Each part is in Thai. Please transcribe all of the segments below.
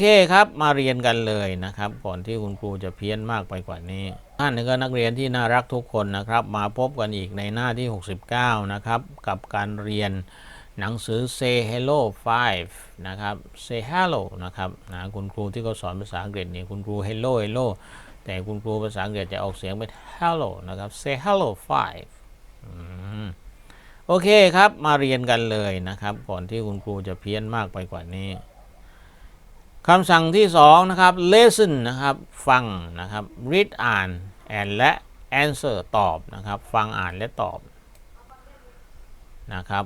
โอเคครับมาเรียนกันเลยนะครับก่อนที่คุณครูจะเพี้ยนมากไปกว่านี้ท่านก็นักเรียนที่น่ารักทุกคนนะครับ มาพบกันอีกในหน้าที่ 69 นะครับ กับการเรียนหนังสือ Say Hello 5 นะครับ Say Hello นะครับนะคุณครูที่เขาสอนภาษาอังกฤษนี่คุณครู Hello Hello แต่คุณครูภาษาอังกฤษจะออกเสียงเป็น Hello นะครับ Say Hello 5โอเคครับมาเรียนกันเลยนะครับ ก่อนที่คุณครูจะเพี้ยนมากไปกว่านี้ คำสั่งที่สองนะครับ listen นะครับ ฟังนะครับ read อ่าน and และ answer ตอบนะครับ ฟังอ่านและตอบนะครับ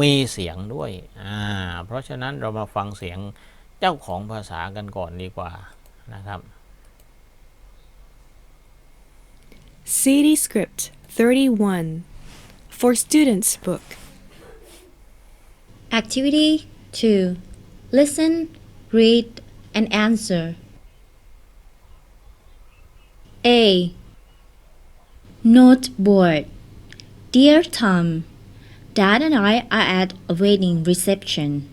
มีเสียงด้วยอ่าเพราะฉะนั้นเรามาฟังเสียงเจ้าของภาษากันก่อนดีกว่านะครับ CD Script 31 for Students Book. Activity 2 Listen, read, and answer. A. Note board Dear Tom, Dad and I are at a wedding reception.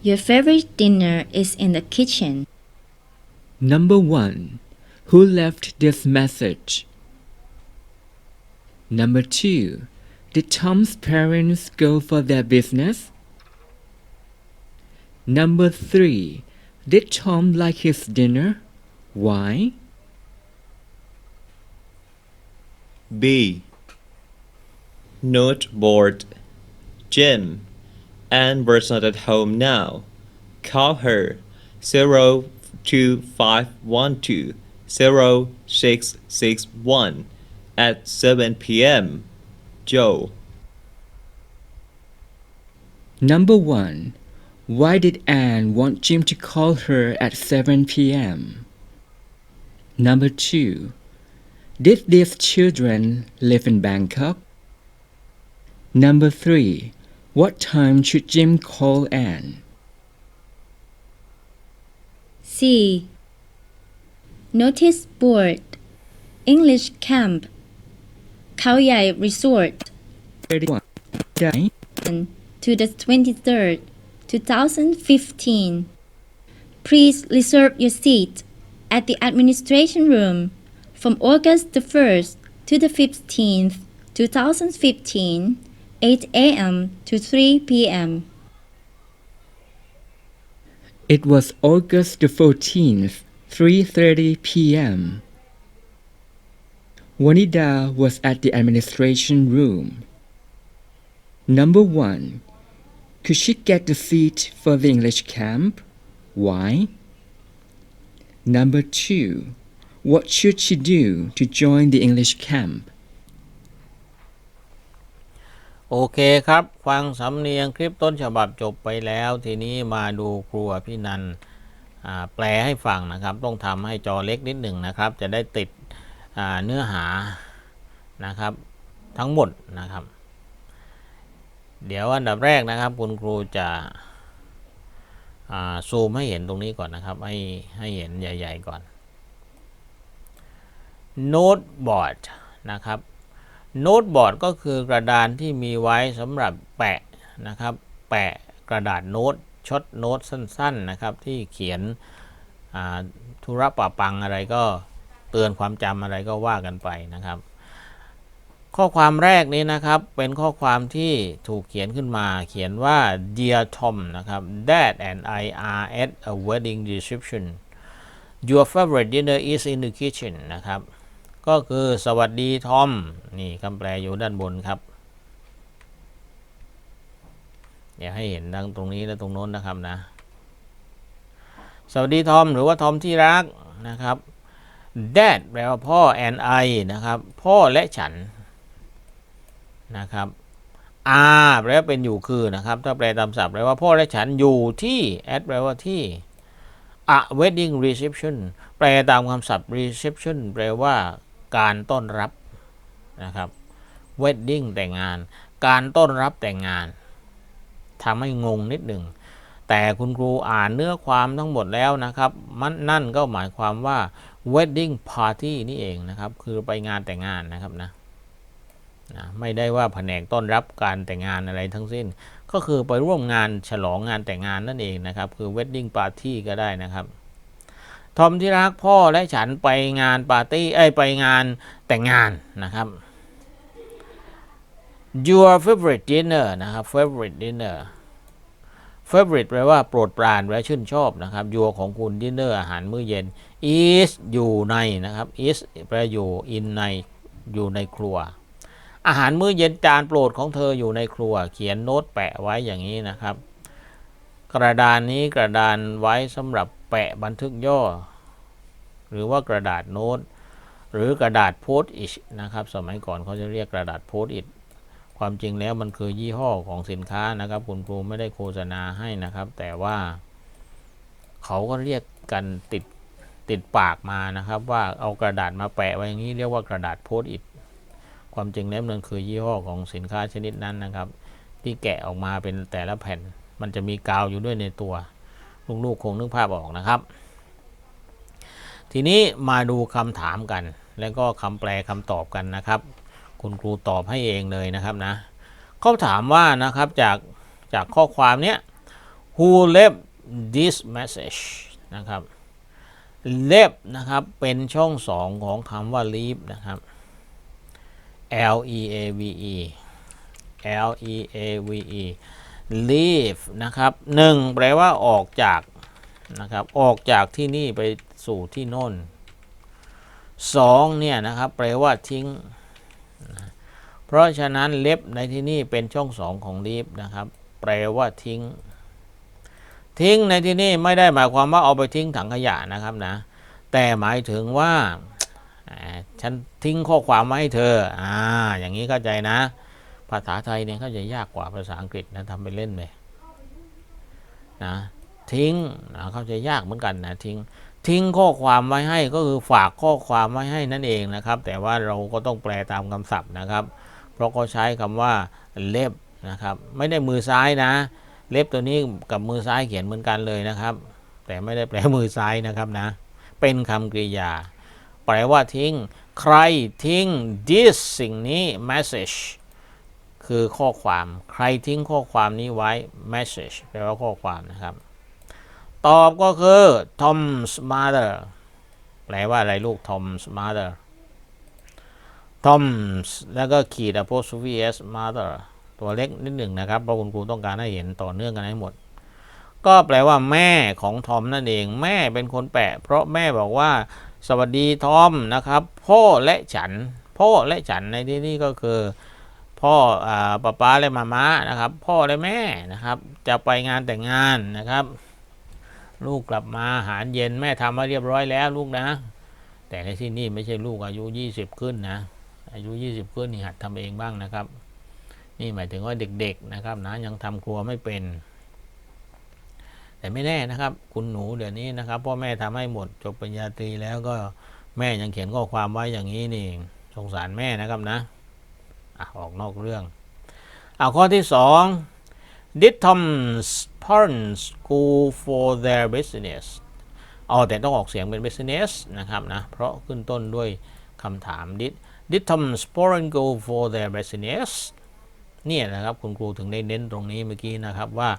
Your favorite dinner is in the kitchen. Number 1. Who left this message? Number 2. Did Tom's parents go for their business? Number 3. Did Tom like his dinner? Why? B. Note board. Jim. Anne was not at home now. Call her 02512 0661 at 7 p.m. Joe. Number 1. Why did Anne want Jim to call her at 7 p.m.? Number 2. Did these children live in Bangkok? Number 3. What time should Jim call Anne? C. Notice board English camp Khao Yai Resort 31. Day. to the 23rd, 2015. Please reserve your seat at the administration room from August the 1st to the 15th, 2015, 8 a.m. to 3 p.m. It was August the 14th, 3:30 p.m. Wanida was at the administration room. Number 1. Could she get the seat for the English camp? Why? Number 2. What should she do to join the English camp? โอเคครับ ฟังสำเนียงคลิปต้นฉบับจบไปแล้ว ทีนี้มาดูครูอพี่นันแปลให้ฟังนะครับ ต้องทำให้จอเล็กนิดหนึ่งนะครับ จะได้ติดเนื้อหานะครับ ทั้งหมดนะครับ เดี๋ยวอันดับแรกนะครับ คุณครูจะซูมให้เห็นตรงนี้ก่อนนะครับ ให้ให้เห็นใหญ่ ๆ ก่อนโน้ตบอร์ดนะครับโน้ตบอร์ดก็คือกระดานที่มีไว้สำหรับแปะนะครับ แปะกระดาษโน้ตช็อตโน้ตสั้น ๆนะครับ ที่เขียนธุระปะปังอะไรก็เตือนความจำอะไรก็ว่ากันไปนะครับ ข้อความแรกนี้นะครับเป็นข้อความที่ถูกเขียนขึ้นมาเขียนว่า Dear Tom นะครับ Dad and I are at a wedding reception Your favorite dinner is in the kitchen นะครับ ก็คือสวัสดีทอม นี่คำแปลอยู่ด้านบนครับ เดี๋ยวให้เห็นดังตรงนี้และตรงโน้นนะครับนะ สวัสดีทอม หรือว่าทอมที่รักนะครับ Dad แปลว่าพ่อ and I นะครับ พ่อและฉัน นะครับ R แปลว่าเป็นอยู่คือนะครับ ถ้าแปลตามศัพท์แปลว่าพ่อและฉันอยู่ที่ at แปลว่าที่ a wedding reception แปลตามคำศัพท์ reception แปลว่าการต้อนรับนะครับ wedding แต่งงาน การต้อนรับแต่งงานทำให้งงนิดหนึ่ง แต่คุณครูอ่านเนื้อความทั้งหมดแล้วนะครับ มันนั่นก็หมายความว่า wedding party นี่เองนะครับ คือไปงานแต่งงานนะครับนะ นะไม่ได้ว่าแผนกต้อนรับการแต่งงานอะไรทั้งสิ้น ก็คือไปร่วมงานฉลองงานแต่งงานนั่นเองนะครับ คือ wedding party ก็ได้นะครับทอมที่รักพ่อและฉันไปงานปาร์ตี้เอ้ยไปงานแต่งงานนะครับ your favorite dinner นะครับ favorite dinner favorite แปลว่าโปรดปรานและชื่นชอบนะครับ your ของคุณ dinner อาหารมื้อเย็น is อยู่ในนะครับ is แปลอยู่ in ในอยู่ในครัว อาหารมื้อเย็นจานโปรดของเธออยู่ในครัว เขียนโน้ตแปะไว้อย่างนี้นะครับ กระดานนี้กระดานไว้สำหรับแปะบันทึกย่อ หรือว่ากระดาษโน้ต หรือกระดาษโพสต์อิชนะครับ สมัยก่อนเขาจะเรียกกระดาษโพสต์อิชความจริงแล้วมันคือยี่ห้อของสินค้านะครับ คุณครูไม่ได้โฆษณาให้นะครับ แต่ว่า เขาก็เรียกกันติดติดปากมานะครับ ว่าเอากระดาษมาแปะไว้อย่างนี้เรียกว่ากระดาษโพสต์อิท ความจริงแล้วมันคือยี่ห้อของสินค้าชนิดนั้นนะครับ ที่แกะออกมาเป็นแต่ละแผ่น มันจะมีกาวอยู่ด้วยในตัวลูกๆคงนึกภาพออกนะครับ ทีนี้มาดูคำถามกัน แล้วก็คำแปลคำตอบกันนะครับ คุณครูตอบให้เองเลยนะครับนะเขาถามว่านะครับจากจากข้อความเนี้ย who left this message นะครับ left นะครับเป็นช่องสองของคำว่า leave นะครับ L E A V E L E A V E leave นะครับหนึ่งแปลว่าออกจากนะครับออกจากที่นี่ไปสู่ที่โน่นสองเนี่ยนะครับแปลว่าทิ้ง เพราะฉะนั้นเล็บในที่นี่เป็นช่องสองของลีฟนะครับ แปลว่าทิ้ง ทิ้งในที่นี่ไม่ได้หมายความว่าเอาไปทิ้งถังขยะนะครับนะ แต่หมายถึงว่าอ่า ฉันทิ้งข้อความไว้ให้เธออ่าอย่างนี้เข้าใจนะ ภาษาไทยเนี่ยเข้าใจยากกว่าภาษาอังกฤษนะทำไปเล่นไปนะทิ้งนะเข้าใจยากเหมือนกันนะทิ้งทิ้งข้อความไว้ให้ก็คือฝากข้อความไว้ให้นั่นเองนะครับ แต่ว่าเราก็ต้องแปลตามคำศัพท์นะครับ เพราะเขาใช้คำว่าเล็บนะครับ ไม่ได้มือซ้ายนะ เล็บตัวนี้กับมือซ้ายเขียนเหมือนกันเลยนะครับ แต่ไม่ได้แปลมือซ้ายนะครับนะ เป็นคำกริยา แปลว่าทิ้ง ใครทิ้ง this สิ่งนี้ message คือข้อความ ใครทิ้งข้อความนี้ไว้ message แปลว่าข้อความนะครับ ตอบก็คือ Tom's mother แปลว่าอะไรลูก Tom's mother Tom's แล้วก็ขีด apostrophe s mother ตัวเล็กนิดหนึ่งนะครับเพราะคุณครูต้องการให้เห็นต่อเนื่องกันให้หมด ก็แปลว่าแม่ของทอมนั่นเอง แม่เป็นคนแปะ เพราะแม่บอกว่า สวัสดีทอมนะครับ พ่อและฉัน พ่อและฉันในที่นี้ก็คือ พ่ออป้าป้าและมาม่านะครับ พ่อและแม่นะครับ จะไปงานแต่งงานนะครับ ลูกกลับมาอาหารเย็นแม่ทำมาเรียบร้อยแล้วลูกนะ แต่ในที่นี่ไม่ใช่ลูกอายุยี่สิบขึ้นนะ อายุยี่สิบขึ้นนี่หัดทำเองบ้างนะครับ นี่หมายถึงว่าเด็กๆนะครับนะยังทำครัวไม่เป็น แต่ไม่แน่นะครับ คุณหนูเดี๋ยวนี้นะครับพ่อแม่ทำให้หมดจบปริญญาตรีแล้วก็แม่ยังเขียนข้อความไว้อย่างนี้นี่สงสารแม่นะครับนะอะออกนอกเรื่องเอาข้อที่สอง Did Tom's parents go for their business เอาแต่ต้องออกเสียงเป็น business นะครับนะ เพราะขึ้นต้นด้วยคำถาม did did Tom's parents go for their business เนี่ยนะครับ คุณครูถึงได้เน้นตรงนี้เมื่อกี้นะครับว่า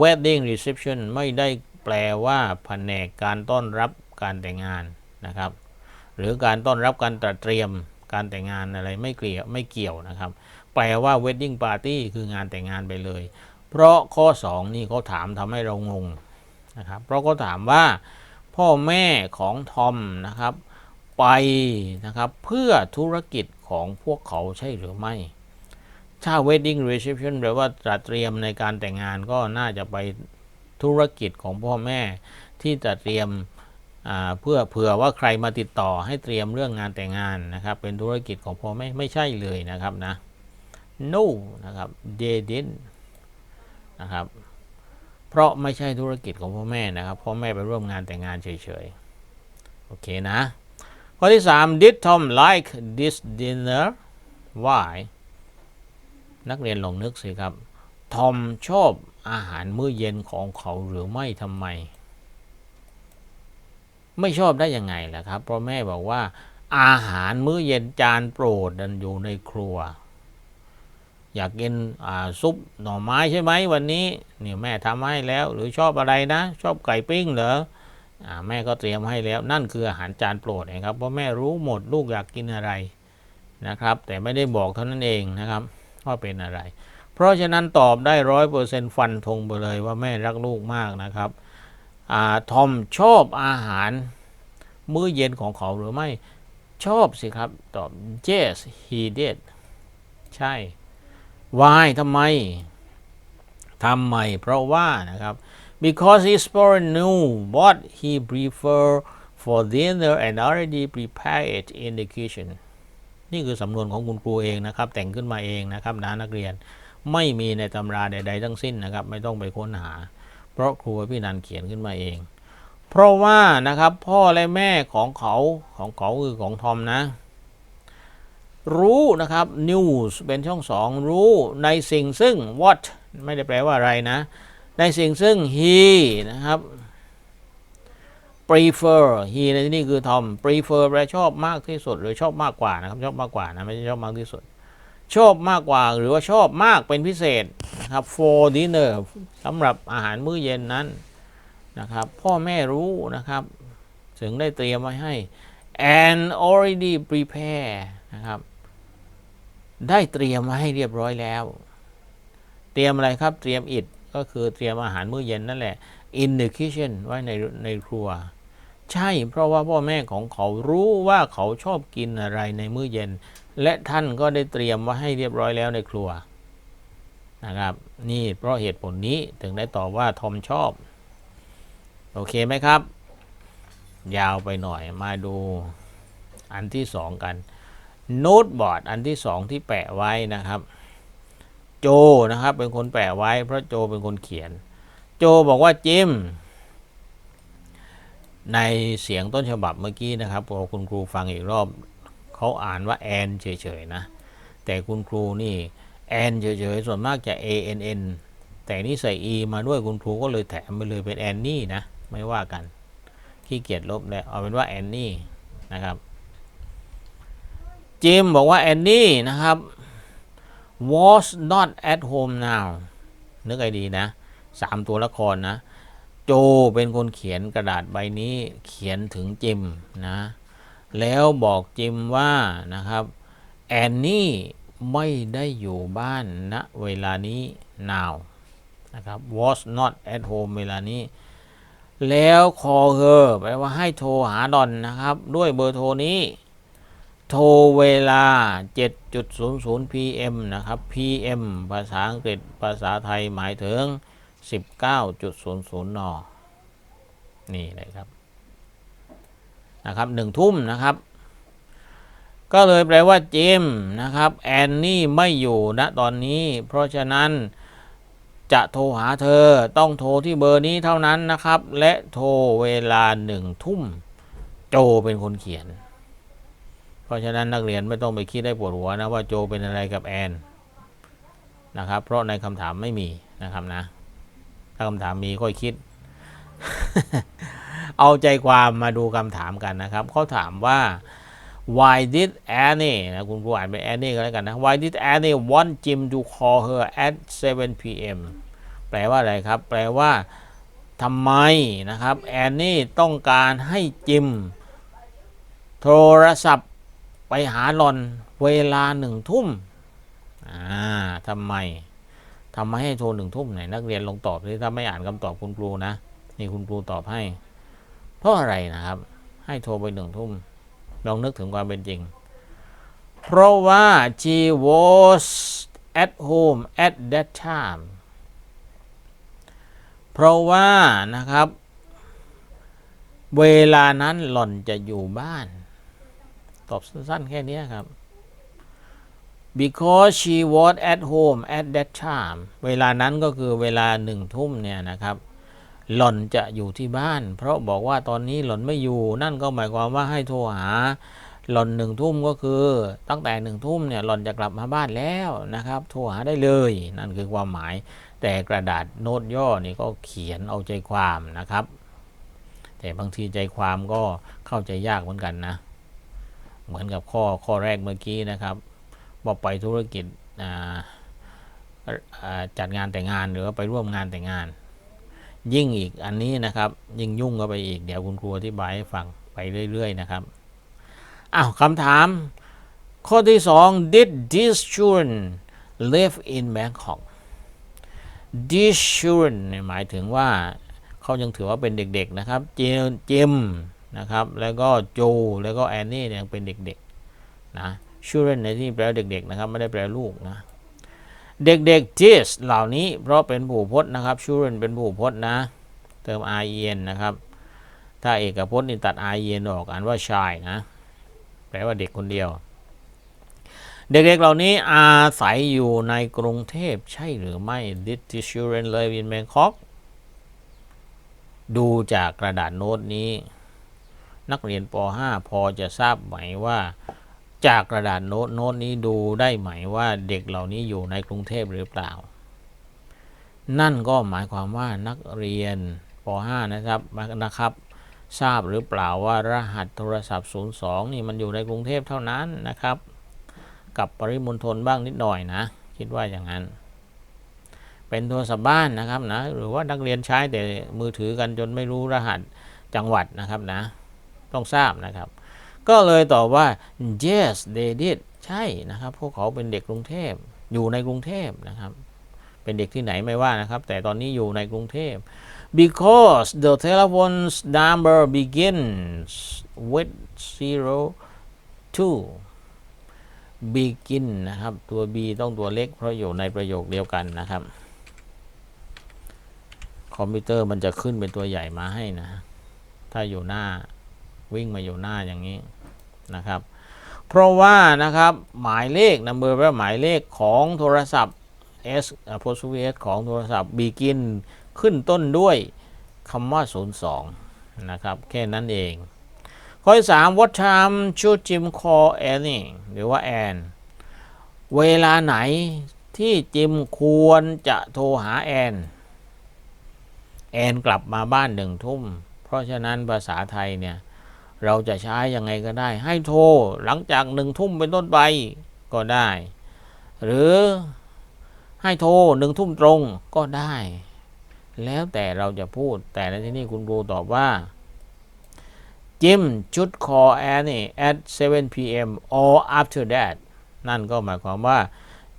wedding reception ไม่ได้แปลว่าแผนกการต้อนรับการแต่งงานนะครับ หรือการต้อนรับการตระเตรียมการแต่งงานอะไรไม่เกี่ยวไม่เกี่ยวนะครับ แปลว่า wedding party คืองานแต่งงานไปเลย เพราะข้อ 2 นี่เขาถามทำให้เรางงนะครับ เพราะเขาถามว่าพ่อแม่ของทอมนะครับไปนะครับเพื่อธุรกิจของพวกเขาใช่หรือไม่ ถ้า wedding reception แปลว่าจัดเตรียมในการแต่งงานก็น่าจะไปธุรกิจของพ่อแม่ที่จะเตรียมเพื่อเผื่อว่าใครมาติดต่อให้เตรียมเรื่องงานแต่งงานนะครับ เป็นธุรกิจของพ่อแม่ไม่ใช่เลยนะครับนะ no นะครับ they didn't นะครับ เพราะไม่ใช่ธุรกิจของพ่อแม่นะครับพ่อแม่ไปร่วมงานแต่งงานเฉยๆ โอเคนะ ข้อที่ 3 did Tom like this dinner why นักเรียนลองนึกสิครับ ทอมชอบอาหารมื้อเย็นของเขาหรือไม่ทำไม ไม่ชอบได้ยังไงล่ะครับ เพราะแม่บอกว่า อาหารมื้อเย็นจานโปรดดันอยู่ในครัว อยากกินซุปหน่อไม้ใช่ไหมวันนี้เนี่ยแม่ทำให้แล้ว หรือชอบอะไรนะ ชอบไก่ปิ้งเหรอแม่ก็เตรียมให้แล้วนั่นคืออาหารจานโปรดนะครับเพราะแม่รู้หมดลูกอยากกินอะไรนะครับ แต่ไม่ได้บอกเท่านั้นเองนะครับ ว่าเป็นอะไร เพราะฉะนั้นตอบได้ร้อยเปอร์เซ็นต์ฟันธงไปเลยว่าแม่รักลูกมากนะครับอทอมชอบอาหาร มื้อเย็นของเขาหรือไม่ชอบสิครับ ตอบ yes he did ใช่ why ทำไมทำไม เพราะว่านะครับ because his parent knew what he prefer for dinner and already prepared it in the kitchen นี่คือสำนวนของคุณครูเองนะครับ แต่งขึ้นมาเองนะครับนะนักเรียนไม่มีในตำราใด ๆ ทั้งสิ้นนะครับ ไม่ต้องไปค้นหา เพราะครูพี่นันเขียนขึ้นมาเอง เพราะว่านะครับพ่อและแม่ของเขาของเขาคือของทอมนะ รู้นะครับ news เป็นช่องสองรู้ในสิ่งซึ่ง what ไม่ได้แปลว่าอะไรนะ ในสิ่งซึ่ง he นะครับ prefer he ในที่นี้คือทอม prefer แปลชอบมากที่สุด หรือชอบมากกว่านะครับ ชอบมากกว่านะไม่ใช่ชอบมากที่สุด ชอบมากกว่าหรือว่าชอบมากเป็นพิเศษนะครับ for dinner สำหรับอาหารมื้อเย็นนั้นนะครับ พ่อแม่รู้นะครับ ถึงได้เตรียมไว้ให้ and already prepare นะครับ ได้เตรียมมาให้เรียบร้อยแล้ว เตรียมอะไรครับเตรียมอิดก็คือเตรียมอาหารมื้อเย็นนั่นแหละ in the kitchen ไว้ในในครัว ใช่ เพราะว่าพ่อแม่ของเขารู้ว่าเขาชอบกินอะไรในมื้อเย็น และท่านก็ได้เตรียมไว้ให้เรียบร้อยแล้วในครัวนะครับ นี่เพราะเหตุผลนี้ถึงได้ตอบว่าทอมชอบ โอเคไหมครับ ยาวไปหน่อยมาดูอันที่สองกันโน้ตบอร์ดอันที่สองที่แปะไว้นะครับ โจนะครับเป็นคนแปะไว้ เพราะโจเป็นคนเขียน โจบอกว่าจิม ในเสียงต้นฉบับเมื่อกี้นะครับพอคุณครูฟังอีกรอบเขาอ่านว่าแอนเฉยๆนะแต่คุณครูนี่แอนเฉยๆส่วนมากจะ A N N แต่นี่ใส่ E มาด้วยคุณครูก็เลยแถมไปเลยเป็นแอนนี่นะไม่ว่ากันขี้เกียจลบแล้วเอาเป็นว่าแอนนี่นะครับจิมบอกว่าแอนนี่นะครับ was not at home now นึกไอดีนะสามตัวละครนะ โจเป็นคนเขียนกระดาษใบนี้เขียนถึงจิมนะ แล้วบอกจิมว่านะครับแอนนี่ไม่ได้อยู่บ้านณเวลานี้ now นะครับ was not at home เวลานี้ แล้ว call her แปลว่าให้โทรหาดอนนะครับ ด้วยเบอร์โทรนี้ โทรเวลา 7.00 PM นะครับ PM ภาษาอังกฤษภาษาไทยหมายถึง 19.00 น นี่เลยครับ นะครับหนึ่งทุ่มนะครับ ก็เลยแปลว่าจิมนะครับ แอนนี่ไม่อยู่ณตอนนี้ เพราะฉะนั้นจะโทรหาเธอต้องโทรที่เบอร์นี้เท่านั้นนะครับ และโทรเวลาหนึ่งทุ่ม โจเป็นคนเขียน เพราะฉะนั้นนักเรียนไม่ต้องไปคิดได้ปวดหัวนะว่าโจเป็นอะไรกับแอนนะครับ เพราะในคำถามไม่มีนะครับนะาคำถามมีค่อยคิด เอาใจความมาดูคำถามกันนะครับเขาถามว่า why did Annie นะคุณครูอ่านเป็น Annie ก็แล้วกันนะ why did Annie want Jim to call her at 7 p.m. แปลว่าอะไรครับ แปลว่าทำไมนะครับแอนนี่ต้องการให้จิม โทรศัพท์ไปหาหลอนเวลาหนึ่งทุ่มอ่าทำไม ทำไมให้โทรหนึ่งทุ่มไหนนักเรียนลงตอบสิถ้าไม่อ่านคำตอบคุณครูนะนี่คุณครูตอบให้ เพราะอะไรนะครับ ให้โทรไปหนึ่งทุ่มลองนึกถึงความเป็นจริง เพราะว่า she was at home at that time เพราะว่านะครับ เวลานั้นหล่อนจะอยู่บ้าน ตอบสั้นๆแค่นี้ครับ because she was at home at that time เวลานั้นก็คือเวลาหนึ่งทุ่มเนี่ยนะครับ หล่อนจะอยู่ที่บ้าน เพราะบอกว่าตอนนี้หล่อนไม่อยู่ นั่นก็หมายความว่าให้โทรหา หล่อนหนึ่งทุ่มก็คือตั้งแต่หนึ่งทุ่มเนี่ยหล่อนจะกลับมาบ้านแล้วนะครับ โทรหาได้เลย นั่นคือความหมาย แต่กระดาษโน้ตย่อนี่ก็เขียนเอาใจความนะครับ แต่บางทีใจความก็เข้าใจยากเหมือนกันนะ เหมือนกับข้อข้อแรกเมื่อกี้นะครับ บอกไปธุรกิจจัดงานแต่งงานหรือไปร่วมงานแต่งงาน ยิ่งอีกอันนี้นะครับ ยิ่งยุ่งก็ไปอีกเดี๋ยวคุณครูอธิบายให้ฟังไปเรื่อย ๆ นะครับอ้าวคำถาม ข้อที่สอง did these children live in Bangkok these children หมายถึงว่าเขายังถือว่าเป็นเด็ก ๆ นะครับ เจมนะครับ แล้วก็โจ แล้วก็แอนนี่ยังเป็นเด็ก ๆ นะ children ในที่แปลเด็กๆนะครับ ไม่ได้แปลลูกนะเด็กๆ this เหล่านี้เพราะเป็นผู้พจน์นะครับ children เป็นผู้พจน์นะ เติม ien นะครับ ถ้าเอกพจน์นี่ตัด ien ออกอ่านว่า child นะ แปลว่าเด็กคนเดียว เด็กๆเหล่านี้อาศัยอยู่ในกรุงเทพใช่หรือไม่ Did the children live in Bangkok ดูจากกระดาษโน้ตนี้ นักเรียนป .5 พอจะทราบไหมว่า จากกระดาษโน้ตโน้ตนี้ดูได้ไหมว่าเด็กเหล่านี้อยู่ในกรุงเทพหรือเปล่า นั่นก็หมายความว่านักเรียนป .5 นะครับนะครับ ทราบหรือเปล่าว่ารหัสโทรศัพท์ 02 นี่มันอยู่ในกรุงเทพเท่านั้นนะครับ กับปริมณฑลบ้างนิดหน่อยนะ คิดว่าอย่างนั้น เป็นโทรศัพท์บ้านนะครับนะหรือว่านักเรียนใช้แต่มือถือกันจนไม่รู้รหัสจังหวัดนะครับนะ ต้องทราบนะครับ ก็เลยตอบว่า yes they did ใช่นะครับ พวกเขาเป็นเด็กกรุงเทพอยู่ในกรุงเทพนะครับ เป็นเด็กที่ไหนไม่ว่านะครับ แต่ตอนนี้อยู่ในกรุงเทพ because the telephone number begins with zero two begin นะครับ ตัว b ต้องตัวเล็ก เพราะอยู่ในประโยคเดียวกันนะครับ คอมพิวเตอร์มันจะขึ้นเป็นตัวใหญ่มาให้นะ ถ้าอยู่หน้า วิ่งมาอยู่หน้าอย่างนี้นะครับ เพราะว่านะครับหมายเลข number แปลหมายเลขของโทรศัพท์ s apostrophe s ของโทรศัพท์ begin ขึ้นต้นด้วยคำว่า 02 นะครับ แค่นั้นเอง ข้อที่สาม what time should Jim call Annie หรือว่าแอนเวลาไหนที่จิมควรจะโทรหาแอน แอนกลับมาบ้านหนึ่งทุ่ม เพราะฉะนั้นภาษาไทยเนี่ย เราจะใช้ยังไงก็ได้ ให้โทรหลังจากหนึ่งทุ่มเป็นต้นไปก็ได้ หรือให้โทรหนึ่งทุ่มตรงก็ได้ แล้วแต่เราจะพูดแต่ในที่นี้คุณครูตอบว่าจิม should call Annie at 7 p.m. or after that นั่นก็หมายความว่า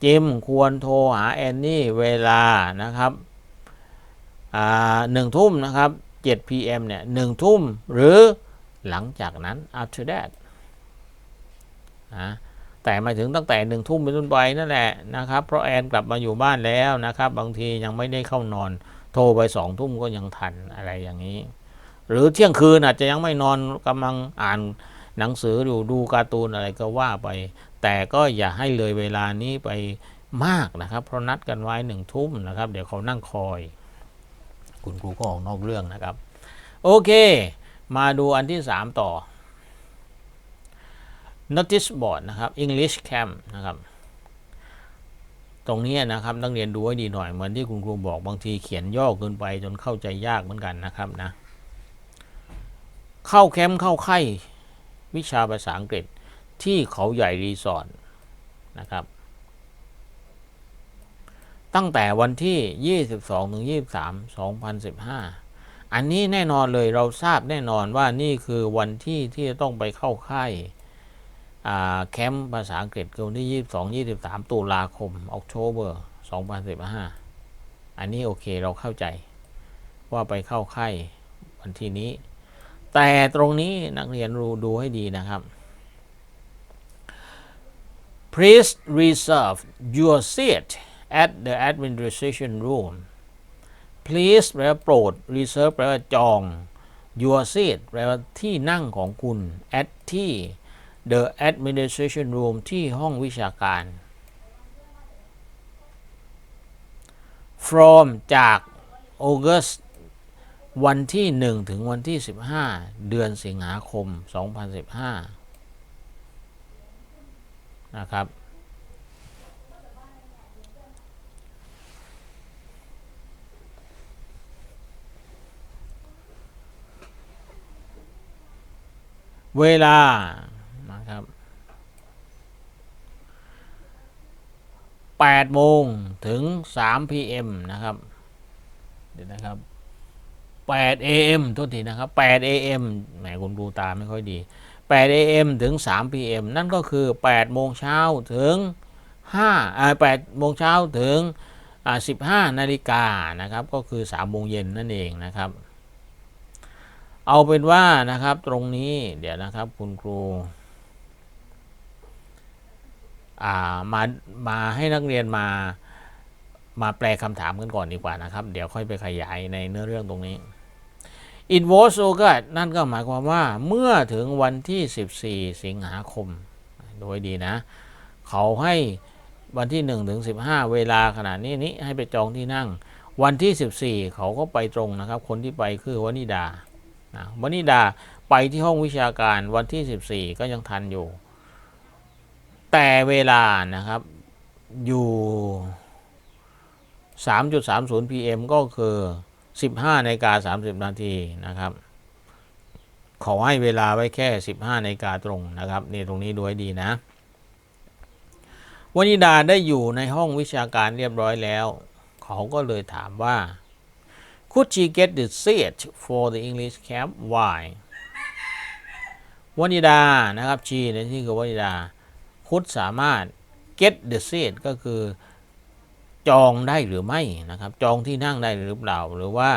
จิมควรโทรหาแอนนี่เวลานะครับหนึ่งทุ่มนะครับ 7 p.m. เนี่ยหนึ่งทุ่มหรือ หลังจากนั้น after that นะแต่หมายถึงตั้งแต่หนึ่งทุ่มเป็นต้นไปนั่นแหละนะครับ เพราะแอนกลับมาอยู่บ้านแล้วนะครับ บางทียังไม่ได้เข้านอน โทรไปสองทุ่มก็ยังทันอะไรอย่างนี้ หรือเที่ยงคืนอาจจะยังไม่นอนกำลังอ่านหนังสืออยู่ดูการ์ตูนอะไรก็ว่าไป แต่ก็อย่าให้เลยเวลานี้ไปมากนะครับ เพราะนัดกันไว้หนึ่งทุ่มนะครับ เดี๋ยวเขานั่งคอย คุณครูก็ออกนอกเรื่องนะครับ โอเค มาดูอันที่ 3 ต่อ notice board นะครับ English Camp นะครับ ตรงนี้นะครับนักเรียนดูให้ดีหน่อยเหมือนที่คุณครูบอกบางทีเขียนย่อเกินไปจนเข้าใจยากเหมือนกันนะครับนะ เข้าแคมป์เข้าค่ายวิชาภาษาอังกฤษที่เขาใหญ่รีสอร์ทนะครับ ตั้งแต่วันที่ 22ถึง23 2015 อันนี้แน่นอนเลยเราทราบแน่นอนว่านี่คือวันที่ที่จะต้องไปเข้าค่ายแคมป์ภาษาอังกฤษคือวันที่ 22 23 ตุลาคมออกโทเบอร์2015 อันนี้โอเคเราเข้าใจว่าไปเข้าค่ายวันที่นี้ แต่ตรงนี้นักเรียนรู้ดูให้ดีนะครับ Please reserve your seat at the administration room please แปลว่าโปรด reserve แปลว่าจอง your seat แปลว่าที่นั่งของคุณ at ที่ the administration room ที่ห้องวิชาการ from จาก August วันที่ 1 ถึงวันที่ 15 เดือนสิงหาคม 2015 นะครับ เวลานะครับไป8โมงถึง3 PM นะครับเดี๋ยวนะครับ8 AM โทษทีนะครับ8 AM แหมคุณครูตาไม่ค่อยดี8 AM ถึง3 PM นั่นก็คือ8โมงเช้าถึง5อ่า8โมงเช้าถึงอ่า15 นาฬิกานะครับ ก็คือ3โมงเย็นนั่นเองนะครับ เอาเป็นว่านะครับตรงนี้เดี๋ยวนะครับคุณครูมามาให้นักเรียนมามาแปลคำถามกันก่อนดีกว่านะครับ เดี๋ยวค่อยไปขยายในเนื้อเรื่องตรงนี้ It was so good นั่นก็หมายความว่าเมื่อถึงวันที่ 14 สิงหาคม โดยดีนะ เขาให้วันที่ 1 ถึง 15 เวลาขนาดนี้นี้ให้ไปจองที่นั่ง วันที่ 14 เขาก็ไปตรงนะครับ คนที่ไปคือวนิดา นะวนิดาไปที่ห้องวิชาการวันที่ 14 ก็ยังทันอยู่ แต่เวลานะครับอยู่ 3.30 pm ก็คือ 15นาฬิกา30 นาทีนะครับ ขอให้เวลาไว้แค่ 15นาฬิกาตรงนะครับนี่ตรงนี้ดูให้ดีนะวนิดาได้อยู่ในห้องวิชาการเรียบร้อยแล้ว เขาก็เลยถามว่า could she get the seat for the English camp why วนิดานะครับ she ในที่คือวนิดา คุดสามารถ get the seat ก็คือ จองได้หรือไม่นะครับ จองที่นั่งได้หรือเปล่า หรือว่า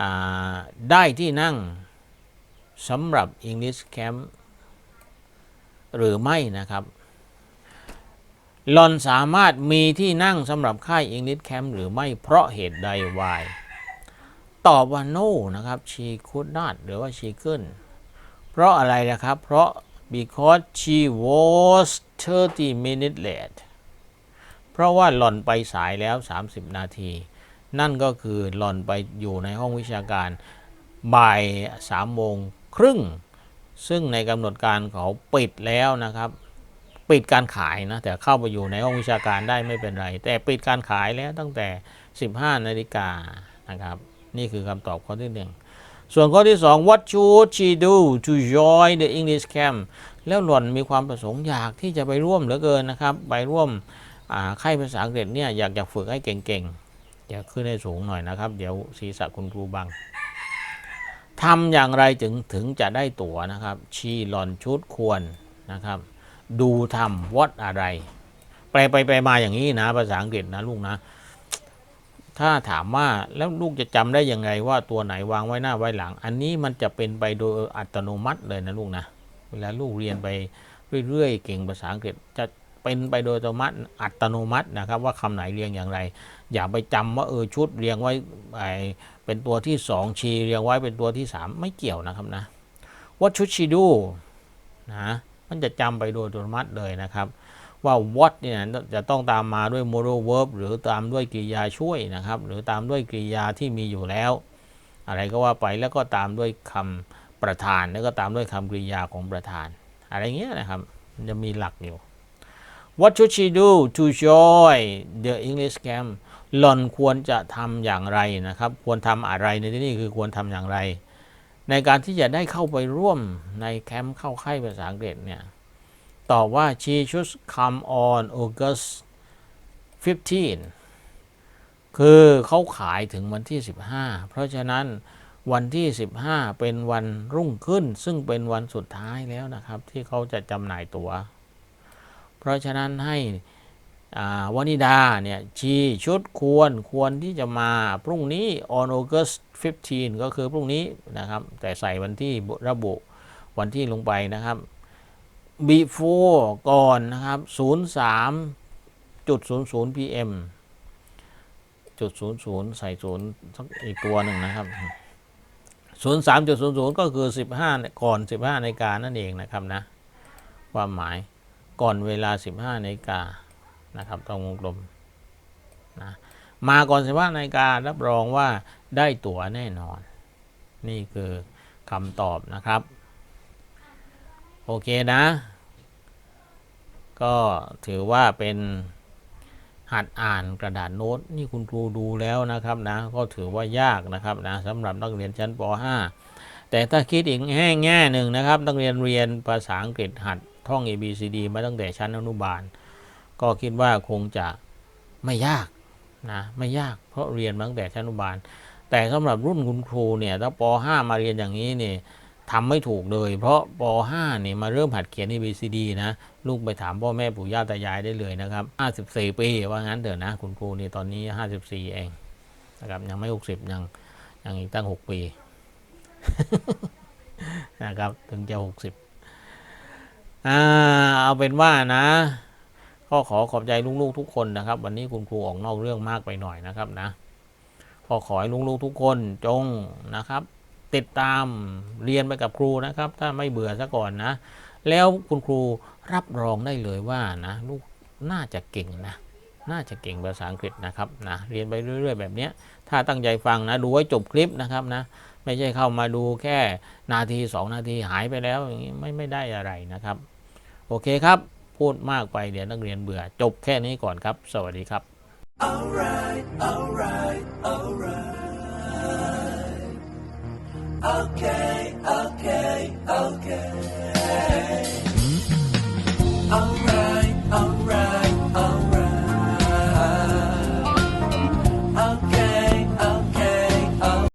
อ่าได้ที่นั่งสำหรับ English Camp หรือไม่นะครับหลอนสามารถมีที่นั่งสำหรับค่าย English Camp หรือไม่เพราะเหตุใด why ตอบว่า no นะครับ she could not หรือว่า she couldn't เพราะอะไรนะครับ เพราะ because she was 30 minutes late เพราะว่าหล่อนไปสายแล้ว 30 นาที นั่นก็คือหล่อนไปอยู่ในห้องวิชาการบ่าย3โมงครึ่ง ซึ่งในกำหนดการเขาปิดแล้วนะครับ ปิดการขายนะ แต่เข้าไปอยู่ในห้องวิชาการได้ไม่เป็นไร แต่ปิดการขายแล้วตั้งแต่ 15 นาฬิกานะครับ นี่คือคำตอบข้อที่หนึ่งส่วนข้อที่2 what should she do to join the English camp แล้วหล่อนมีความประสงค์อยากที่จะไปร่วมเหลือเกินนะครับ ไปร่วมอ่าค่ายภาษาอังกฤษเนี่ยอยากจะฝึกให้เก่งๆ อย่าขึ้นให้สูงหน่อยนะครับ เดี๋ยวศีรษะคุณครูบังทำอย่างไรถึงถึงจะได้ตั๋วนะครับ ชีหล่อนชุดควรนะครับ ดูทำ what อะไร แปลไปไปมาอย่างนี้นะ ภาษาอังกฤษนะลูกนะ ถ้าถามว่าแล้วลูกจะจำได้ยังไงว่าตัวไหนวางไว้หน้าไว้หลัง อันนี้มันจะเป็นไปโดยอัตโนมัติเลยนะลูกนะ เวลาลูกเรียนไปเรื่อยๆ เก่งภาษาอังกฤษจะเป็นไปโดยอัตโนมัติอัตโนมัตินะครับ ว่าคำไหนเรียงอย่างไร อย่าไปจำว่าเออชุดเรียงไว้ไอเป็นตัวที่สองชีเรียงไว้เป็นตัวที่สามไม่เกี่ยวนะครับนะ what should she do นะมันจะจำไปโดยอัตโนมัติเลยนะครับ ว่า what เนี่ยจะต้องตามมาด้วย modal verb หรือตามด้วยกริยาช่วยนะครับ หรือตามด้วยกริยาที่มีอยู่แล้ว อะไรก็ว่าไปแล้วก็ตามด้วยคำประธาน แล้วก็ตามด้วยคำกริยาของประธาน อะไรเงี้ยนะครับมันจะมีหลักอยู่ What should she do to join the English camp หล่อนควรจะทำอย่างไรนะครับ ควรทำอะไรในที่นี้คือควรทำอย่างไร ในการที่จะได้เข้าไปร่วมในแคมป์เข้าค่ายภาษาอังกฤษเนี่ย ตอบว่า she should come on August 15 คือเขาขายถึงวันที่ 15 เพราะฉะนั้นวันที่ 15 เป็นวันรุ่งขึ้น ซึ่งเป็นวันสุดท้ายแล้วนะครับ ที่เขาจะจำหน่ายตัว๋ว เพราะฉะนั้นให้อ่านิดาเนี่ยชีชุดควรควรที่จะมาพรุ่งนี้ on August 15 ก็คือพรุ่งนี้นะครับ แต่ใส่วันที่ระบุวันที่ลงไปนะครับ before ก่อนนะครับ 03.00 pm จุดศูนย์ศูนย์ใส่ศูนย์สักอีกตัวหนึ่งนะครับศูนย์สามจุดศูนย์ศูนย์ก็คือสิบห้าก่อนสิบห้านาฬิกานั่นเองนะครับนะ ความหมายก่อนเวลาสิบห้านาฬิกานะครับต้องวงกลมนะมาก่อนสิบห้านาฬิการับรองว่าได้ตั๋วแน่นอน นี่คือคำตอบนะครับ โอเคนะ ก็ถือว่าเป็นหัดอ่านกระดาษโน้ตนี่คุณครูดูแล้วนะครับนะ ก็ถือว่ายากนะครับนะสำหรับนักเรียนชั้นป .5 แต่ถ้าคิดอีกแง่แง่หนึ่งนะครับนักเรียนเรียนภาษาอังกฤษหัดท่อง A B C D มาตั้งแต่ชั้นอนุบาล ก็คิดว่าคงจะไม่ยากนะไม่ยากเพราะเรียนมาตั้งแต่ชั้นอนุบาล แต่สำหรับรุ่นคุณครูเนี่ยถ้าป .5 มาเรียนอย่างนี้เนี่ย ทำไม่ถูกเลย เพราะป .5 เนี่ยมาเริ่มหัดเขียน A B C D นะลูกไปถามพ่อแม่ปู่ย่าตายายได้เลยนะครับ 54 ปีว่างั้นเถอะนะ คุณครูนี่ตอนนี้ 54 เองนะครับยังไม่ 60 ยังยังอีกตั้ง 6 ปีนะครับถึงจะ 60อ่าเอาเป็นว่านะก็ขอขอบใจลูกๆทุกคนนะครับ วันนี้คุณครูออกนอกเรื่องมากไปหน่อยนะครับนะก็ขอให้ลูกๆทุกคนจงนะครับ ติดตามเรียนไปกับครูนะครับ ถ้าไม่เบื่อซะก่อนนะ แล้วคุณครูรับรองได้เลยว่านะลูกน่าจะเก่งนะน่าจะเก่งภาษาอังกฤษนะครับนะเรียนไปเรื่อย ๆ แบบนี้ถ้าตั้งใจฟังนะดูไว้จบคลิปนะครับนะไม่ใช่เข้ามาดูแค่นาทีสองนาทีหายไปแล้วอย่างนี้ไม่ไม่ได้อะไรนะครับ โอเคครับพูดมากไปเดี๋ยวนักเรียนเบื่อ จบแค่นี้ก่อนครับ สวัสดีครับ Alright, alright, alright. Okay, okay, okay. Alright.